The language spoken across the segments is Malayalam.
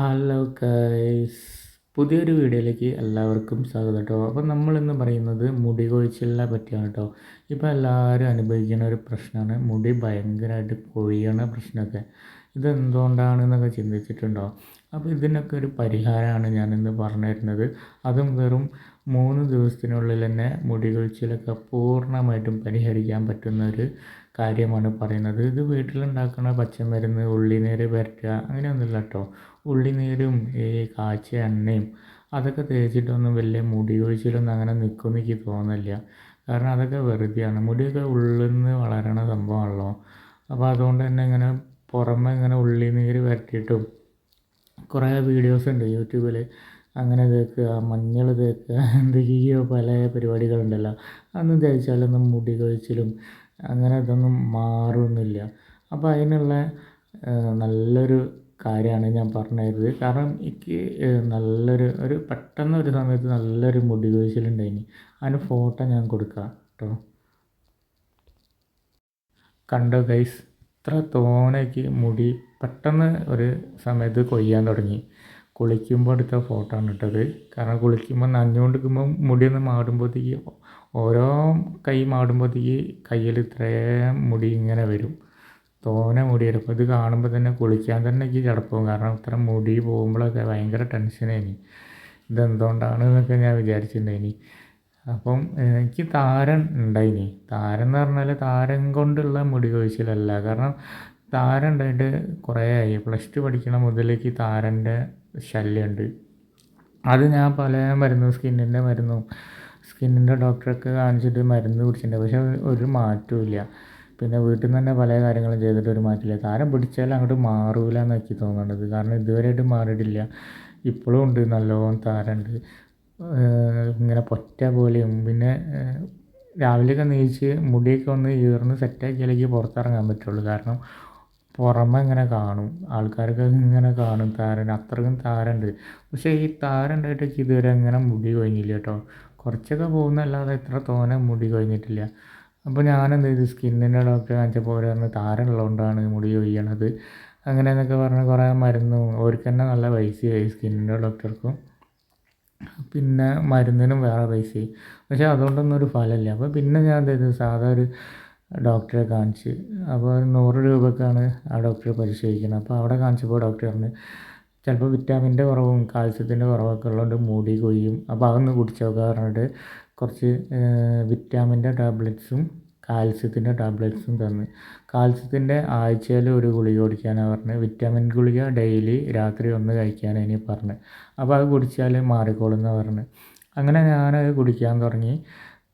ഹലോ ഗൈസ് പുതിയൊരു വീഡിയോയിലേക്ക് എല്ലാവർക്കും സ്വാഗതം കേട്ടോ. അപ്പോൾ നമ്മളിന്ന് പറയുന്നത് മുടി കൊഴിച്ചിലിനെ പറ്റിയാണ് കേട്ടോ. ഇപ്പോൾ എല്ലാവരും അനുഭവിക്കുന്ന ഒരു പ്രശ്നമാണ്. മുടി ഭയങ്കരമായിട്ട് കൊഴിയണ പ്രശ്നമൊക്കെ. ഇതെന്തുകൊണ്ടാണെന്നൊക്കെ ചിന്തിച്ചിട്ടുണ്ടോ? അപ്പോൾ ഇതിനൊക്കെ ഒരു പരിഹാരമാണ് ഞാനിന്ന് പറഞ്ഞു തരുന്നത് അതും വെറും മൂന്ന് ദിവസത്തിനുള്ളിൽ തന്നെ മുടി കൊഴിച്ചിലൊക്കെ പൂർണമായിട്ടും പരിഹരിക്കാൻ പറ്റുന്ന ഒരു കാര്യമാണ് പറയുന്നത്. ഇത് വീട്ടിലുണ്ടാക്കുന്ന പച്ചമരുന്ന് ഉള്ളിനീര് പുരട്ടുക അങ്ങനെയൊന്നുമില്ല കേട്ടോ. ഉള്ളിനീരും ഈ കാച്ചിയ എണ്ണയും അതൊക്കെ തേച്ചിട്ടൊന്നും വലിയ മുടി കൊഴിച്ചിലൊന്നും അങ്ങനെ നിൽക്കുമെന്ന് എനിക്ക് തോന്നുന്നില്ല. കാരണം അതൊക്കെ വെറുതെയാണ്. മുടിയൊക്കെ ഉള്ളിൽ നിന്ന് വളരണ സംഭവമാണല്ലോ. അപ്പോൾ അതുകൊണ്ട് തന്നെ ഇങ്ങനെ പുറമെ ഇങ്ങനെ ഉള്ളിനീര് പുരട്ടിയിട്ടും കുറേ വീഡിയോസ് ഉണ്ട് യൂട്യൂബിൽ അങ്ങനെ തേക്കുക മഞ്ഞൾ തേക്കുക എന്തൊക്കെയോ പല പരിപാടികളുണ്ടല്ലോ. അന്ന് തേച്ചാലൊന്നും മുടി കൊഴിച്ചിലും അങ്ങനെ ഇതൊന്നും മാറുന്നില്ല അപ്പോൾ അതിനുള്ള നല്ലൊരു കാര്യമാണ് ഞാൻ പറഞ്ഞു തരുന്നത് കാരണം എനിക്ക് നല്ലൊരു ഒരു പെട്ടെന്ന് ഒരു സമയത്ത് നല്ലൊരു മുടി കൊഴിച്ചിലുണ്ടായിനി. അതിന് ഫോട്ടോ ഞാൻ കൊടുക്കാം കേട്ടോ. കണ്ടോ ഗൈസ് ഇത്ര തോനയ്ക്ക് മുടി പെട്ടെന്ന് ഒരു സമയത്ത് കൊയ്യാൻ തുടങ്ങി. കുളിക്കുമ്പോൾ എടുത്ത ഫോട്ടോ ആണ് ഇട്ടത്. കാരണം കുളിക്കുമ്പോൾ നനഞ്ഞുകൊണ്ടിരിക്കുമ്പോൾ മുടിയൊന്ന് മാടുമ്പോഴത്തേക്ക് ഓരോ കൈ മാടുമ്പോഴത്തേക്ക് കയ്യിൽ ഇത്രയും മുടി ഇങ്ങനെ വരും. തോനെ മുടി വരും. ഇത് കാണുമ്പോൾ തന്നെ കുളിക്കാൻ തന്നെ എനിക്ക് ചടപ്പാവും കാരണം ഇത്ര മുടി പോകുമ്പോഴൊക്കെ ഭയങ്കര ടെൻഷനായിനി ഇതെന്തുകൊണ്ടാണ് എന്നൊക്കെ ഞാൻ വിചാരിച്ചിട്ടുണ്ടായിനി. അപ്പം എനിക്ക് താരൻ ഉണ്ടായിനി. താരൻ എന്ന് പറഞ്ഞാൽ താരൻ കൊണ്ടുള്ള മുടി കൊഴിച്ചിലല്ല. കാരണം താരൻ ഉണ്ടായിട്ട് കുറേ ആയി. പ്ലസ് ടു പഠിക്കണ മുതലേക്ക് താരന്റെ ശല്യമുണ്ട്. അത് ഞാൻ പല മരുന്നും സ്കിന്നിന്റെ മരുന്നും സ്കിന്നിന്റെ ഡോക്ടറൊക്കെ കാണിച്ചിട്ട് മരുന്ന് കുടിച്ചിട്ടുണ്ട്. പക്ഷേ ഒരു മാറ്റവും ഇല്ല പിന്നെ വീട്ടിൽ നിന്ന് തന്നെ പല കാര്യങ്ങളും ചെയ്തിട്ട് ഒരു മാറ്റമില്ല താരം പിടിച്ചാൽ അങ്ങോട്ട് മാറൂല എന്ന് എനിക്ക് തോന്നുന്നുണ്ട് കാരണം ഇതുവരെയായിട്ട് മാറിയിട്ടില്ല. ഇപ്പോഴും ഉണ്ട്. നല്ലോണം താരമുണ്ട്. ഇങ്ങനെ പൊറ്റ പോലെയും. പിന്നെ രാവിലെയൊക്കെ നീച്ച് മുടിയൊക്കെ ഒന്ന് ഈർന്ന് സെറ്റാക്കിയാലേക്ക് പുറത്തിറങ്ങാൻ പറ്റുള്ളൂ. കാരണം പുറമെ ഇങ്ങനെ കാണും. ആൾക്കാരൊക്കെ ഇങ്ങനെ കാണും. താരൻ അത്രയ്ക്കും താരമുണ്ട് പക്ഷേ ഈ താരം ഉണ്ടായിട്ട് ഇതുവരെ അങ്ങനെ മുടി കൊഴിഞ്ഞില്ല കേട്ടോ. കുറച്ചൊക്കെ പോകുന്നല്ലാതെ ഇത്ര തോനെ മുടി കൊഴിഞ്ഞിട്ടില്ല. അപ്പോൾ ഞാനെന്ത് ചെയ്തു സ്കിന്നിന്റെ ഡോക്ടറെ കാണിച്ചപ്പോൾ അവർ പറഞ്ഞു മുടി കൊയ്യണത് അങ്ങനെയെന്നൊക്കെ പറഞ്ഞ് കുറേ മരുന്നും അവർക്ക് തന്നെ നല്ല പൈസയായി സ്കിന്നിന്റെ ഡോക്ടർക്കും. പിന്നെ മരുന്നിനും വേറെ പൈസയായി പക്ഷേ അതുകൊണ്ടൊന്നും ഒരു ഫലമില്ല. അപ്പോൾ പിന്നെ ഞാൻ എന്ത് ചെയ്തു സാധാ ഒരു ഡോക്ടറെ കാണിച്ച്. അപ്പോൾ നൂറ് രൂപക്കാണ് ആ ഡോക്ടറെ പരിശോധിക്കുന്നത്. അപ്പോൾ അവിടെ കാണിച്ചപ്പോൾ ഡോക്ടർ പറഞ്ഞു ചിലപ്പോൾ വിറ്റാമിന്റെ കുറവും കാൽസ്യത്തിന്റെ കുറവൊക്കെ ഉള്ളതുകൊണ്ട് മുടി കൊയ്യും. അപ്പോൾ അതൊന്ന് കുടിച്ച് നോക്കുക പറഞ്ഞിട്ട് കുറച്ച് വിറ്റാമിന്റെ ടാബ്ലറ്റ്സും കാൽസ്യത്തിന്റെ ടാബ്ലറ്റ്സും തന്ന്. കാൽസ്യത്തിന്റെ ആഴ്ചയിൽ ഒരു ഗുളിക കുടിക്കാനാണ് പറഞ്ഞത്. വിറ്റാമിൻ ഗുളിക ഡെയിലി രാത്രി ഒന്ന് കഴിക്കാനാണ് ഇനി പറഞ്ഞത്. അപ്പോൾ അത് കുടിച്ചാൽ മാറിക്കോളും എന്നാണ് പറഞ്ഞത്. അങ്ങനെ ഞാനത് കുടിക്കാൻ തുടങ്ങി.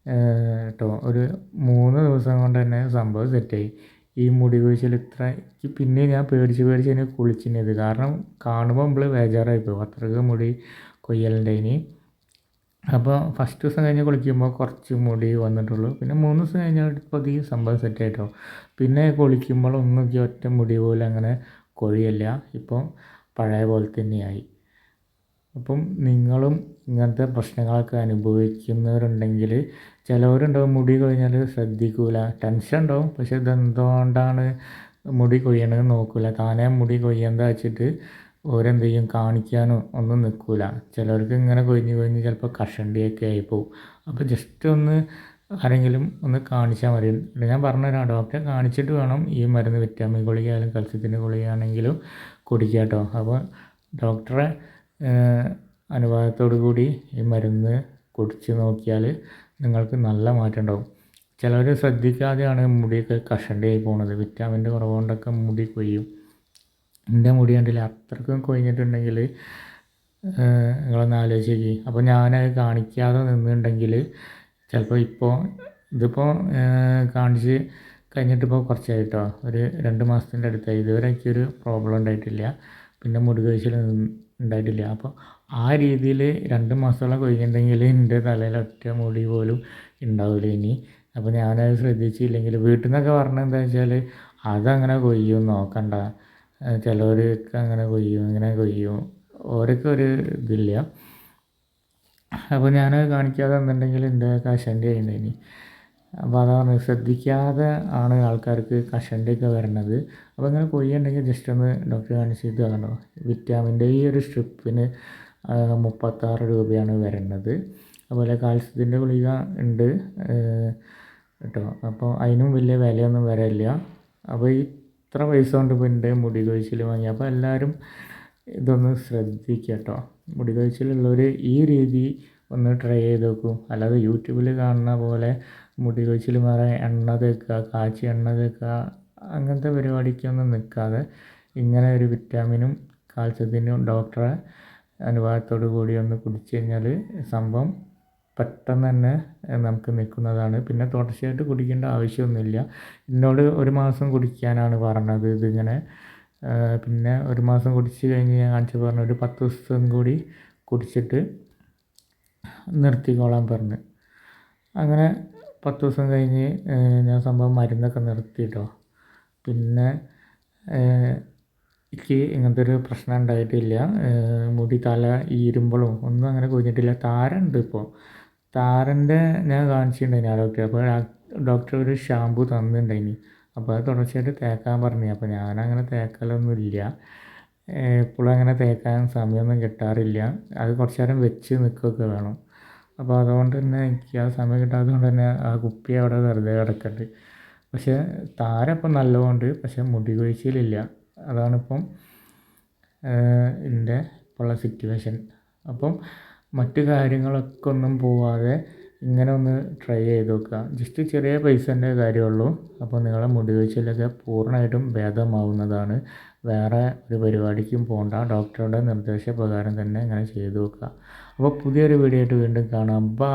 കേട്ടോ ഒരു മൂന്ന് ദിവസം കൊണ്ട് തന്നെ സംഭവം സെറ്റായി ഈ മുടി കൊഴിച്ചിൽ ഇത്ര പിന്നെ ഞാൻ പേടിച്ച് പേടിച്ച് അതിനെ കുളിച്ചിരുന്നത്. കാരണം കാണുമ്പോൾ നമ്മൾ ബേജാറായി പോകും അത്രയ്ക്ക് മുടി ഇനി. അപ്പോൾ ഫസ്റ്റ് ദിവസം കഴിഞ്ഞ് കുളിക്കുമ്പോൾ കുറച്ച് മുടി വന്നിട്ടുള്ളൂ. പിന്നെ മൂന്ന് ദിവസം കഴിഞ്ഞപ്പോൾ ഈ സംഭവം സെറ്റായിട്ടോ പിന്നെ കുളിക്കുമ്പോൾ ഒന്നും ഒറ്റ മുടി പോലും അങ്ങനെ കൊഴിയല്ല. ഇപ്പം പഴയ പോലെ തന്നെയായി. അപ്പം നിങ്ങളും ഇങ്ങനത്തെ പ്രശ്നങ്ങളൊക്കെ അനുഭവിക്കുന്നവരുണ്ടെങ്കിൽ ചിലവരുണ്ടാവും മുടി കൊഴിഞ്ഞാൽ ശ്രദ്ധിക്കില്ല ടെൻഷൻ ഉണ്ടാവും. പക്ഷെ ഇതെന്തുകൊണ്ടാണ് മുടി കൊയ്യണത് നോക്കില്ല താനേ മുടി കൊയ്യണ്ട വെച്ചിട്ട് ഓരെന്ത് ചെയ്യും കാണിക്കാനോ ഒന്നും നിൽക്കില്ല ചിലവർക്ക് ഇങ്ങനെ കൊഴിഞ്ഞ് കൊഴിഞ്ഞ് ചിലപ്പോൾ കഷണ്ടിയൊക്കെ ആയിപ്പോവും. അപ്പോൾ ജസ്റ്റ് ഒന്ന് ആരെങ്കിലും ഒന്ന് കാണിച്ചാൽ മതി. ഞാൻ പറഞ്ഞുതരാം. ഡോക്ടറെ കാണിച്ചിട്ട് വേണം ഈ മരുന്ന് വിറ്റാമിൻ ഗുളിക ആയാലും കൽസ്യത്തിന്റെ ഗുളികയാണെങ്കിലും കുടിക്കുക കേട്ടോ അപ്പോൾ ഡോക്ടറെ അനുവാദത്തോടു കൂടി ഈ മരുന്ന് കുടിച്ച് നോക്കിയാൽ നിങ്ങൾക്ക് നല്ല മാറ്റം ഉണ്ടാകും ചിലർ ശ്രദ്ധിക്കാതെയാണ് മുടിയൊക്കെ കഷണ്ടിയായി പോകുന്നത് വിറ്റാമിന്റെ കുറവുകൊണ്ടൊക്കെ മുടി കൊയ്യും. എന്റെ മുടി കണ്ടില്ല അത്രക്കും കൊയ്ഞ്ഞിട്ടുണ്ടെങ്കിൽ നിങ്ങളൊന്ന് ആലോചിച്ച് നോക്കി. അപ്പോൾ ഞാനത് കാണിക്കാതെ നിന്നിട്ടുണ്ടെങ്കിൽ ചിലപ്പോൾ ഇപ്പോൾ ഇതിപ്പോൾ കാണിച്ച് കഴിഞ്ഞിട്ടിപ്പോൾ കുറച്ചായിട്ടോ. ഒരു രണ്ട് മാസത്തിന്റെ അടുത്തായി. ഇതുവരെ എനിക്കൊരു പ്രോബ്ലം ഉണ്ടായിട്ടില്ല. പിന്നെ മുടി കൊഴിച്ചിൽ ഉണ്ടായിട്ടില്ല. അപ്പോൾ ആ രീതിയിൽ രണ്ട് മാസത്തോളം കഴിഞ്ഞിട്ടുണ്ടെങ്കിൽ എന്റെ തലയിൽ ഒറ്റ മുടി പോലും ഉണ്ടാവില്ല ഇനി. അപ്പോൾ ഞാനത് ശ്രദ്ധിച്ചില്ലെങ്കിൽ വീട്ടിൽ നിന്നൊക്കെ പറഞ്ഞത് എന്താ വെച്ചാൽ അതങ്ങനെ കൊയ്യും. നോക്കണ്ട. ചിലവർക്ക് അങ്ങനെ കൊയ്യും അങ്ങനെ കൊയ്യും. ഓരൊക്കെ ഒരു ഇതില്ല. അപ്പോൾ ഞാനത് കാണിക്കാതെ എന്നുണ്ടെങ്കിൽ എന്റെ കഷന്റെ ഇനി അപ്പോൾ അതാണ് ശ്രദ്ധിക്കാതെ ആണ് ആൾക്കാർക്ക് കഷണ്ടിയൊക്കെ വരുന്നത് അപ്പോൾ ഇങ്ങനെ കൊയ്യുണ്ടെങ്കിൽ ജസ്റ്റ് ഒന്ന് ഡോക്ടറെ കാണിച്ചിട്ട് കണ്ടോ? വിറ്റാമിന്റെ ഈ ഒരു സ്ട്രിപ്പിന് മുപ്പത്താറ് രൂപയാണ് വരുന്നത് അതുപോലെ കാൽസ്യത്തിന്റെ ഗുളിക ഉണ്ട് കേട്ടോ? അപ്പോൾ അതിനും വലിയ വിലയൊന്നും വരില്ല. അപ്പോൾ ഈ ഇത്ര പൈസ കൊണ്ട് ഇപ്പോൾ മുടി കൊഴിച്ചിൽ വാങ്ങി. അപ്പോൾ എല്ലാവരും ഇതൊന്ന് ശ്രദ്ധിക്കുക കേട്ടോ. മുടി കൊഴിച്ചിലുള്ളവർ ഈ രീതി ഒന്ന് ട്രൈ ചെയ്ത് നോക്കൂ. അല്ലാതെ യൂട്യൂബിൽ കാണുന്ന പോലെ മുടി കൊഴിച്ചിൽ മാറാൻ എണ്ണ തേക്കുക കാച്ചി എണ്ണ തേക്കുക അങ്ങനത്തെ പരിപാടിക്കൊന്നും നിൽക്കാതെ ഇങ്ങനെ ഒരു വിറ്റാമിനും കാൽസ്യത്തിനും ഡോക്ടറെ അനുഭവത്തോടു കൂടി ഒന്ന് കുടിച്ചു കഴിഞ്ഞാൽ സംഭവം പെട്ടെന്ന് തന്നെ നമുക്ക് നിൽക്കുന്നതാണ്. പിന്നെ തുടർച്ചയായിട്ട് കുടിക്കേണ്ട ആവശ്യമൊന്നുമില്ല. എന്നോട് ഒരു മാസം കുടിക്കാനാണ് പറഞ്ഞത് ഇതിങ്ങനെ. പിന്നെ ഒരു മാസം കുടിച്ച് കഴിഞ്ഞ് ഞാൻ കാണിച്ചു പറഞ്ഞു ഒരു പത്ത് ദിവസം കൂടി കുടിച്ചിട്ട് നിർത്തിക്കോളാൻ പറഞ്ഞ്. അങ്ങനെ പത്ത് ദിവസം കഴിഞ്ഞ് ഞാൻ സംഭവം മരുന്നൊക്കെ നിർത്തിയിട്ടോ പിന്നെ എനിക്ക് ഇങ്ങനത്തെ ഒരു പ്രശ്നം ഉണ്ടായിട്ടില്ല. മുടി തല ഈരുമ്പോഴും ഒന്നും അങ്ങനെ കൊഴിഞ്ഞിട്ടില്ല. താരുണ്ട് ഇപ്പോൾ താരന്റെ ഞാൻ കാണിച്ചിട്ടുണ്ടായിന് ആ ഡോക്ടറെ അപ്പോൾ ഡോക്ടർ ഒരു ഷാമ്പു തന്നിട്ടുണ്ടായിനി. അപ്പോൾ അത് തുടർച്ചയായിട്ട് തേക്കാൻ പറഞ്ഞു. അപ്പോൾ ഞാനങ്ങനെ തേക്കലൊന്നുമില്ല. എപ്പോഴും അങ്ങനെ തേക്കാൻ സമയമൊന്നും കിട്ടാറില്ല. അത് കുറച്ച് നേരം വെച്ച് നിൽക്കുകയൊക്കെ വേണം. അപ്പോൾ അതുകൊണ്ട് തന്നെ എനിക്ക് ആ സമയം കിട്ടാത്തത് കൊണ്ട് തന്നെ ആ കുപ്പി അവിടെ വെറുതെ കിടക്കുന്നുണ്ട് പക്ഷേ താരം ഇപ്പം നല്ലതുകൊണ്ട് പക്ഷേ മുടി കൊഴിച്ചിലില്ല. അതാണിപ്പം എന്റെ ഉള്ള സിറ്റുവേഷൻ അപ്പം മറ്റു കാര്യങ്ങളൊക്കെ ഒന്നും പോവാതെ ഇങ്ങനെ ഒന്ന് ട്രൈ ചെയ്ത് നോക്കുക. ജസ്റ്റ് ചെറിയ പൈസേന്റെ കാര്യമുള്ളൂ അപ്പോൾ നിങ്ങളെ മുടി കൊഴിച്ചിലൊക്കെ പൂർണമായിട്ടും ഭേദമാവുന്നതാണ്. വേറെ ഒരു പരിപാടിക്കും പോകണ്ട ഡോക്ടറുടെ നിർദ്ദേശപ്രകാരം തന്നെ ഇങ്ങനെ ചെയ്തു നോക്കുക അപ്പോൾ പുതിയൊരു വീഡിയോ ആയിട്ട് വീണ്ടും കാണാം. ബാ